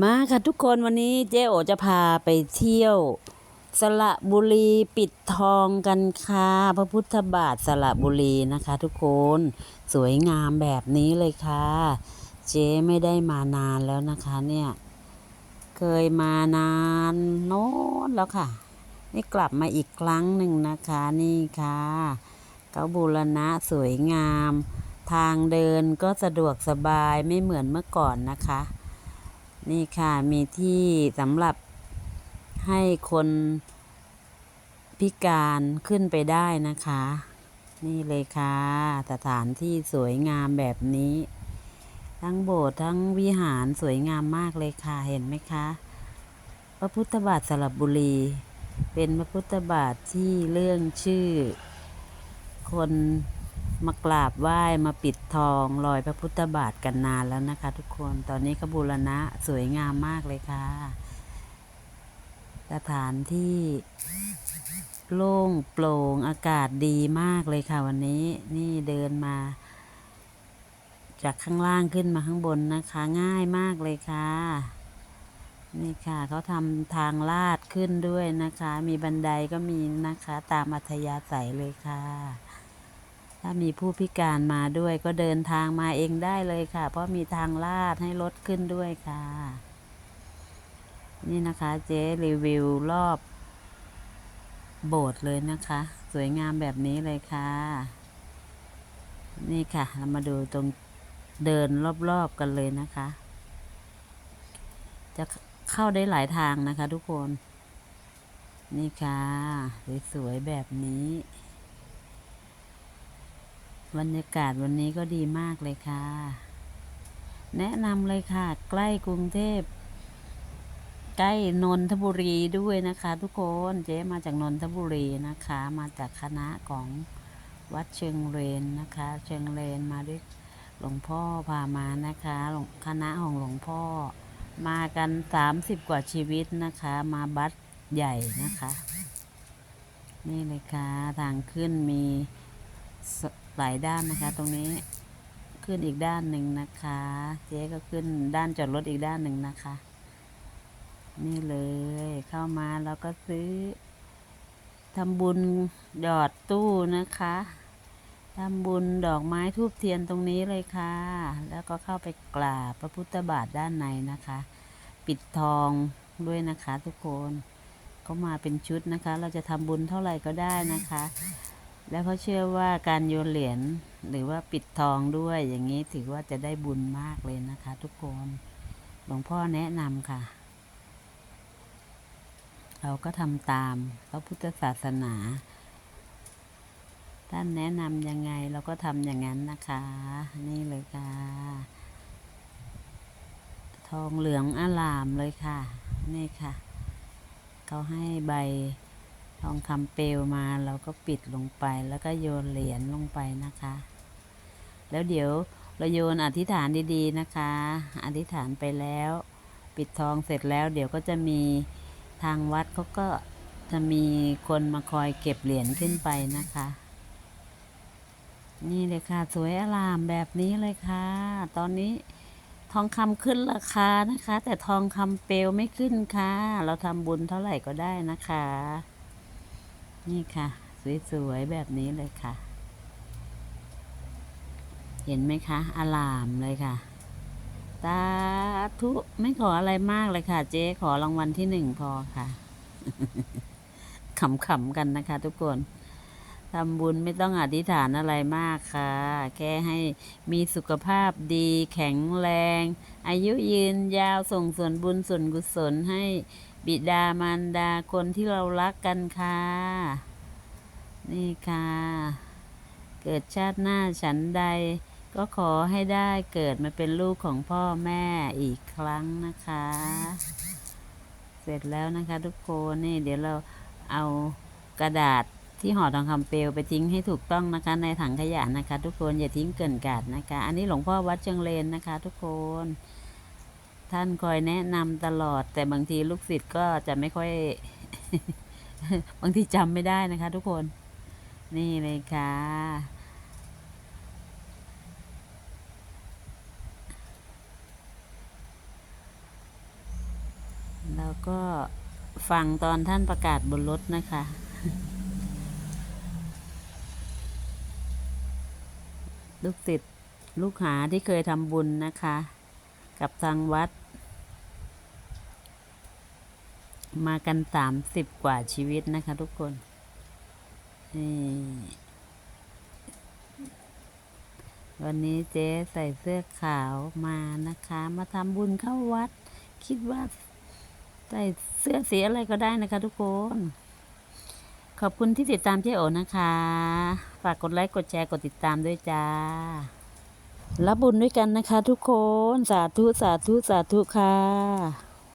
มาค่ะทุกคนวันนี้เจ๊โอจะพาไปเที่ยว สระบุรีปิดทองกันค่ะพระพุทธบาทสระบุรีนะคะ ทุกคนสวยงามแบบนี้เลยค่ะ เจ๊ไม่ได้มานานแล้วนะคะเนี่ย เคยมานานโน้นแล้วค่ะ นี่กลับมาอีกครั้งหนึ่งนะคะนี่ค่ะเขาบูรณะสวยงาม ทางเดินก็สะดวกสบายไม่เหมือนเมื่อก่อนนะคะ นี่ค่ะ มีที่สำหรับให้คนพิการขึ้นไปได้นะคะ นี่เลยค่ะ สถานที่สวยงามแบบนี้ ทั้งโบสถ์ทั้งวิหารสวยงามมากเลยค่ะ เห็นไหมคะ พระพุทธบาทสระบุรี เป็นพระพุทธบาทที่เรื่องชื่อ คน มากราบไหว้มาปิดทองรอยพระพุทธบาทกันนานแล้วนะคะ ทุกคนตอนนี้ก็บูรณะสวยงามมากเลยค่ะ สถานที่โล่งโปร่งอากาศดีมากเลยค่ะ วันนี้นี่เดินมา จากข้างล่างขึ้นมาข้างบนนะคะ ง่ายมากเลยค่ะ นี่ค่ะเขาทำทางลาดขึ้นด้วยนะคะ มีบันไดก็มีนะคะ ตามอัธยาศัยเลยค่ะ ถ้ามีผู้พิการมาด้วยก็เดินทางมาเองได้เลยค่ะ เพราะมีทางลาดให้รถขึ้นด้วยค่ะ นี่นะคะเจ๊รีวิวรอบ โบสถ์เลยนะคะ สวยงามแบบนี้เลยค่ะ นี่ค่ะ เรามาดูตรงเดินรอบๆกันเลยนะคะ จะเข้าได้หลายทางนะคะทุกคน นี่ค่ะ สวยๆแบบนี้ บรรยากาศวันนี้ก็ดีมากเลยค่ะ แนะนำเลยค่ะ ใกล้กรุงเทพ ใกล้นนทบุรีด้วยนะคะ ทุกคนเจ๊มาจากนนทบุรีนะคะ มาจากคณะของวัดเชิงเรนนะคะ เชิงเรนมาด้วยหลวงพ่อพามานะคะหลวงคณะของหลวงพ่อ มากันสามสิบกว่าชีวิตนะคะ มาบัสใหญ่นะคะ นี่เลยค่ะ ทางขึ้นมี หลายด้านนะคะ ตรงนี้ขึ้นอีกด้านหนึ่งนะคะ เจ๊ก็ขึ้นด้านจอดรถอีกด้านหนึ่งนะคะ นี่เลยเข้ามาแล้วก็ซื้อทำบุญหยอดตู้นะคะทำบุญดอกไม้ทูบเทียนตรงนี้เลยค่ะ แล้วก็เข้าไปกราบพระพุทธบาทด้านในนะคะ ปิดทองด้วยนะคะทุกคนเขามาเป็นชุดนะคะ เราจะทำบุญเท่าไหร่ก็ได้นะคะ แล้วเขาเชื่อว่าการโยนเหรียญหรือว่าปิดทองด้วยอย่างนี้ถือว่าจะได้บุญมากเลยนะคะ ทุกคนหลวงพ่อแนะนำค่ะ เราก็ทำตามพระพุทธศาสนาท่านแนะนำยังไงเราก็ทำอย่างนั้นนะคะ นี่เลยค่ะ ทองเหลืองอลามเลยค่ะ นี่ค่ะ เขาให้ใบ ทองคำเปลวมาเราก็ปิดลงไปแล้วก็โยนเหรียญลงไปนะคะ แล้วเดี๋ยวเราโยนอธิษฐานดีๆนะคะ อธิษฐานไปแล้ว ปิดทองเสร็จแล้ว เดี๋ยวก็จะมีทางวัดเขาก็จะมีคนมาคอยเก็บเหรียญขึ้นไปนะคะ นี่เลยค่ะ สวยอลามแบบนี้เลยค่ะ ตอนนี้ทองคำขึ้นราคานะคะ แต่ทองคำเปลวไม่ขึ้นค่ะ เราทำบุญเท่าไหร่ก็ได้นะคะ นี่ค่ะ สวยๆ แบบนี้เลยค่ะ เห็นไหมคะอลามเลยค่ะสาธุไม่ขออะไรมากเลยค่ะ เจ๊ขอรางวัลที่หนึ่งพอค่ะขำๆกันนะคะ ทุกคนทำบุญไม่ต้องอธิษฐานอะไรมากค่ะ แค่ให้มีสุขภาพดี แข็งแรง อายุยืนยาวส่งส่วนบุญส่วนกุศลให้ บิดามารดาคนที่เรารักกันค่ะ นี่ค่ะ เกิดชาติหน้าฉันใด ก็ขอให้ได้เกิดมาเป็นลูกของพ่อแม่อีกครั้งนะคะ เสร็จแล้วนะคะทุกคนนี่เดี๋ยวเราเอากระดาษที่ห่อทองคำเปลวไปทิ้งให้ถูกต้องนะคะในถังขยะนะคะ ทุกคนอย่าทิ้งเกินกาดนะคะ อันนี้หลวงพ่อวัดเชิงเลนนะคะ ทุกคน ท่านคอยแนะนำตลอด แต่บางทีลูกศิษย์ก็จะไม่ค่อย บางทีจำไม่ได้นะคะ ทุกคน นี่เลยค่ะ แล้วก็ฟังตอนท่านประกาศบนรถนะคะลูกติดลูกหาที่เคยทำบุญนะคะ กับทางวัด มากันสามสิบกว่าชีวิตนะคะทุกคนนี่วันนี้เจ๊ใส่เสื้อขาวมานะคะ มาทำบุญเข้าวัด คิดว่าใส่เสื้อสีอะไรก็ได้นะคะทุกคน ขอบคุณที่ติดตามเจ๊โอนะคะ ฝากกดไลค์กดแชร์กดติดตามด้วยจ้ารับบุญด้วยกันนะคะทุกคน สาธุ สาธุ สาธุค่ะ